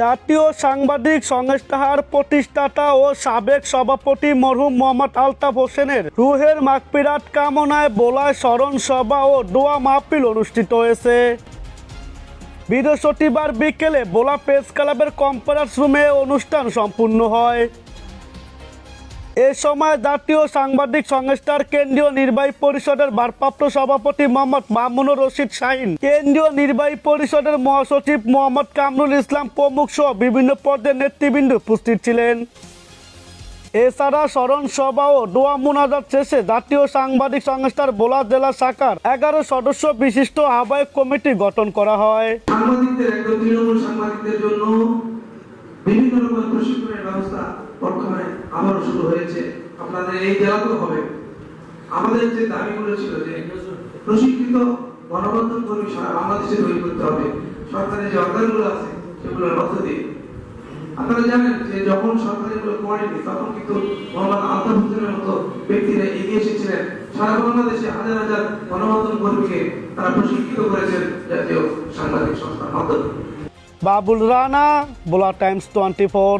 জাতীয় সাংবাদিক সংস্থার প্রতিষ্ঠাতা ও সাবেক সভাপতি মরহুম মোহাম্মদ আলতাফ হোসেনের রুহের মাকপিরাত কামনায় বোলায় স্মরণ সভা ও দোয়া মাহফিল অনুষ্ঠিত হয়েছে। বৃহস্পতিবার বিকেলে বোলা প্রেস ক্লাবের কনফারেন্স রুমে অনুষ্ঠান সম্পূর্ণ হয়। এ সময় জাতীয় সাংবাদিক সংস্থার কেন্দ্রীয় নির্বাহী পরিষদের ভারপ্রাপ্ত সভাপতি মোহাম্মদ মামুনুর রশিদ শাহিন, কেন্দ্রীয় নির্বাহী পরিষদের মহাসচিব মোহাম্মদ কামরুল ইসলাম প্রমুখ সহ বিভিন্ন পদের নেতৃবৃন্দ উপস্থিত ছিলেন। এছাড়া স্মরণ সভা ও দোয়া মুনাজাত শেষে জাতীয় সাংবাদিক সংস্থার বোলা জেলা শাখার এগারো সদস্য বিশিষ্ট আহ্বায়ক কমিটি গঠন করা হয়। সাংবাদিকদের জন্য বিভিন্ন রকমের প্রশিক্ষণের ব্যবস্থা বর্তমানে আবারও শুরু হয়েছে। আপনাদের এই জেলাতেও হবে। আমাদের যে দাবিগুলো ছিল যে প্রশিক্ষিত গণমাধ্যম কর্মী সারা বাংলাদেশে তৈরি করতে হবে, সরকারের যে অর্গানগুলো আছে, সেগুলোর মধ্য দিয়ে। আপনারা জানেন যে যখন সরকার এগুলো করেনি তখন কিন্তু মোহাম্মদ আলতাফ হোসেনের মতো ব্যক্তিরা এগিয়ে এসেছিলেন। সারা বাংলাদেশে হাজার হাজার গণমাধ্যম কর্মীকে তারা প্রশিক্ষিত করেছেন জাতীয় সাংবাদিক সংস্থার মাধ্যমে বাবুল রানা, বোলা টাইমস টোয়েন্টি ফোর।